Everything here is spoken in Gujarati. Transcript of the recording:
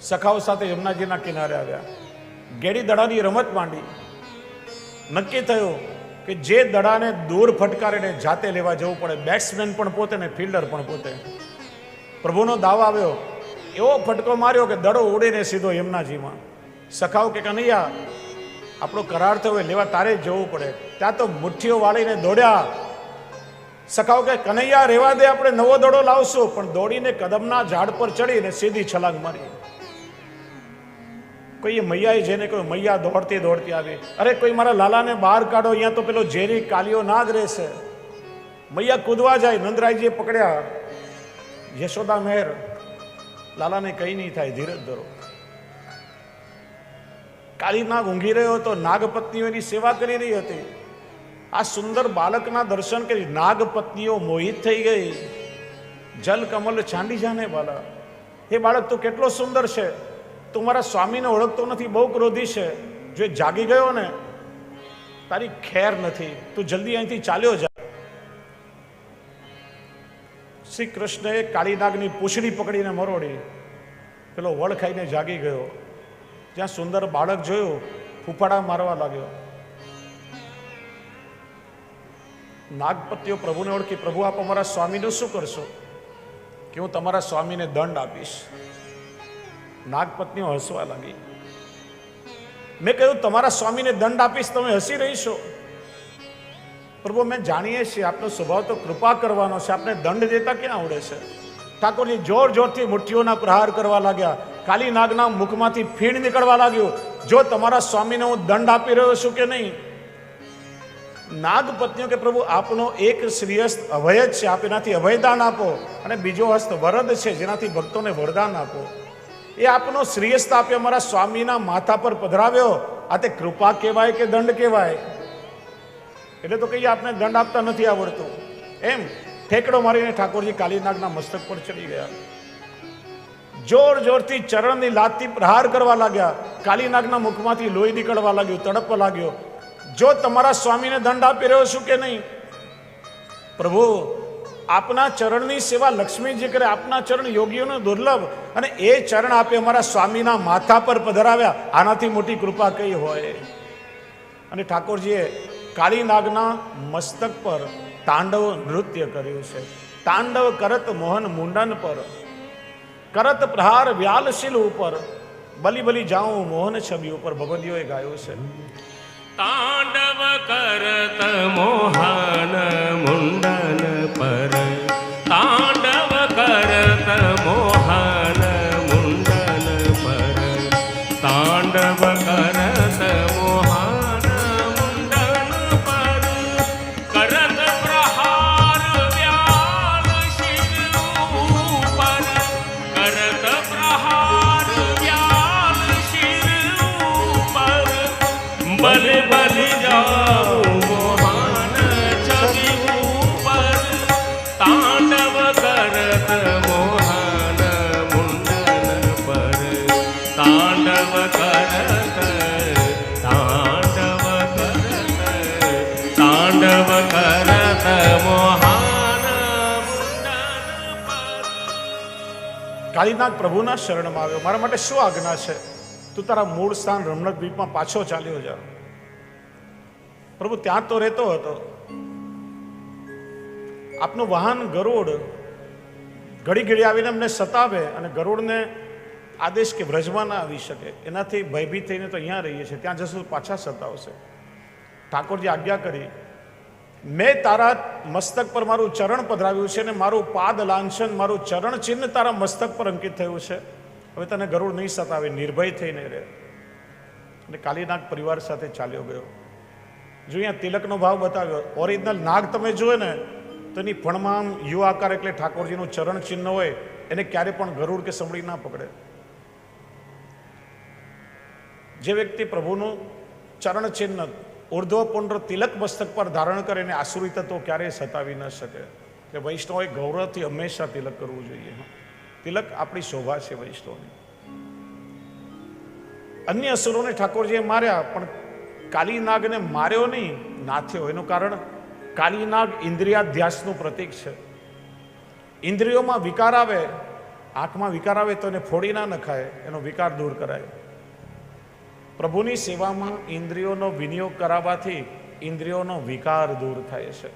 સખાઓ સાથે યમુનાજીના કિનારે આવ્યા. ગેડી દડાની રમત માંડી. નક્કી થયું કે જે દડાને દૂર ફટકારીને જાતે લેવા જવું પડે બેટ્સમેન પણ પોતે ને ફિલ્ડર પણ પોતે. પ્રભુનો દાવ આવ્યો. એવો ફટકો માર્યો કે દડો ઉડીને સીધો યમુનાજીમાં. સખાઓ કે, કનૈયા, આપણો કરાર થયો હોય, લેવા તારે જવું પડે. ત્યાં તો મુઠ્ઠીઓ વાળીને દોડ્યા. સખાઓ કે, કનૈયા, રેવા દે, આપણે નવો દડો લાવશું. પણ દોડીને કદમના ઝાડ પર ચડીને સીધી છલાંગ મારી. કોઈ મૈયાએ જેને કોઈ મૈયા દોડતી દોડતી આવી. અરે કોઈ મારા લાલાને બહાર કાઢો, અહીંયા તો પેલો ઝેરી કાલિયો ના જ રહેશે. મૈયા કૂદવા જાય. નંદરાયજીએ પકડ્યા. યશોદા મહેર લાલાને કંઈ નહીં થાય, ધીરજ ધરો. કાલી નાગ ઊંઘી રહ્યો હતો નાગપત્નીઓની સેવા કરી રહી હતી. આ સુંદર બાળકના દર્શન કરી નાગપત્નીઓ મોહિત થઈ ગઈ. જલ કમલ છાંડી જાને બાલા એ બાળક, તો કેટલો સુંદર છે. તું મારા સ્વામીને ઓળખતો નથી, બહુ ક્રોધી છે. જો જાગી ગયો ને, તારી ખેર નથી. તું જલ્દી અહીંથી ચાલ્યો જા. શ્રી કૃષ્ણએ કાળીનાગની પૂંછડી પકડીને મરોડી. પેલો વળ ખાઈને જાગી ગયો. જ્યાં સુંદર બાળક જોયું, ફૂફાડા મારવા લાગ્યો. નાગપતિઓ પ્રભુને ઓળખી, પ્રભુ, આપ અમારા સ્વામીનું શું કરશો? કે હું તમારા સ્વામીને દંડ આપીશ. નાગપત્નીઓ હસવા લાગી. મેં કહ્યું, તમારા સ્વામીને દંડ આપીશ, તમે હસી રહીશો. પ્રભુ મેં જાણીએ છીએ, આપનો સ્વભાવ તો કૃપા કરવાનો છે. આપને દંડ દેતા ક્યાં આવડે છે? ઠાકોરજી જોર જોરથી મુઠ્ઠીઓના પ્રહાર કરવા લાગ્યા. કાલી નાગના મુખમાંથી ફીણ નીકળવા લાગ્યું. જો તમારા સ્વામીને હું દંડ આપી રહ્યો છું કે નહીં? નાગપત્નીઓ કે, પ્રભુ, આપનો એક શ્રીહસ્ત અભય જ છે. આપ એનાથી અભયદાન આપો અને બીજો હસ્ત વરદ છે, જેનાથી ભક્તોને વરદાન આપો. એ આપનો શ્રીહસ્ત આપે અમારા સ્વામીના માથા પર પધરાવ્યો. આ તે કૃપા કહેવાય કે દંડ કહેવાય? એટલે તો કહીએ આપને દંડ આપતા નથી આવડતું. એમ ઠેકડો મારીને ઠાકોરજી કાલીનાગના મસ્તક પર ચડી ગયા. જોર જોરથી ચરણની લાતથી પ્રહાર કરવા લાગ્યા. કાલીનાગના મુખમાંથી લોહી નીકળવા લાગ્યું, તડપવા લાગ્યો. જો તમારા સ્વામીને દંડ આપી રહ્યો છું કે નહીં? પ્રભુ આપના ચરણની સેવા લક્ષ્મીજી કરે, આપના ચરણ યોગીઓનો દુર્લભ અને એ ચરણ આપે અમારા સ્વામીના માથા પર પધરાવ્યા. આનાથી મોટી કૃપા કઈ હોય? અને ઠાકોરજીએ કાળીનાગના મસ્તક પર તાંડવ નૃત્ય કર્યું છે. તાંડવ કરત મોહન મુંડન પર, કરત પ્રહાર વ્યાલશીલ ઉપર, બલી બલી જાઉં મોહન છબી ઉપર. ભગવદીઓએ ગાયું છે. તાંડવ કરત મોહન મુંડન કાળીનાગ પ્રભુના શરણમાં આવ્યો. મારા માટે શું આજ્ઞા છે? તું તારા મૂળ સ્થાન રમણક દ્વીપમાં પાછો ચાલ્યો જા. પ્રભુ, ત્યાં તો રહેતો હતો. આપનું વાહન ગરુડ ઘડી ઘડી આવીને અમને સતાવે અને ગરુડને આદેશ કે વ્રજમાં ના આવી શકે. એનાથી ભયભીત થઈને તો અહીંયા રહીએ છીએ. ત્યાં જશું પાછા સતાવશે. ઠાકોરજી આજ્ઞા કરી મેં તારા મસ્તક પર મારું ચરણ પધરાવ્યું છે અને મારું પાદ લાંછન, મારું ચરણ ચિહ્ન તારા મસ્તક પર અંકિત થયું છે. હવે તને ગરુડ નહીં સતાવે, નિર્ભય થઈને રહે. અને કાલીનાગ પરિવાર સાથે ચાલ્યો ગયો. જો અહીંયા તિલકનો ભાવ બતાવ્યો ઓરિજિનલ નાગ તમે જુએ ને, તો એની ફણમાં યુ આકાર એટલે ઠાકોરજીનું ચરણ ચિહ્ન હોય, એને ક્યારે પણ ગરુડ કે સમડી ના પકડે. જે વ્યક્તિ પ્રભુનું ચરણ ચિહ્ન ઉર્ધ્વ તિલક મસ્તક પર ધારણ કરે એને આસુરી તત્વો ક્યારેય સતાવી ન શકે. કે વૈષ્ણવએ ગૌરવથી હંમેશા તિલક કરવું જોઈએ. તિલક આપણી શોભા છે વૈષ્ણવની. અન્ય અસુરોને ઠાકોરજીએ માર્યા, પણ કાલીનાગને માર્યો નહીં નાથ્યો એનું કારણ કાલીનાગ ઇન્દ્રિયાધ્યાસનું પ્રતીક છે. ઇન્દ્રિયોમાં વિકાર આવે, આંખમાં વિકાર આવે તો એને ફોડી ના નખાય, એનો વિકાર દૂર કરાય. પ્રભુની સેવામાં ઇન્દ્રિયોનો વિનિયોગ કરાવવાથી ઇન્દ્રિયોનો વિકાર દૂર થાય છે.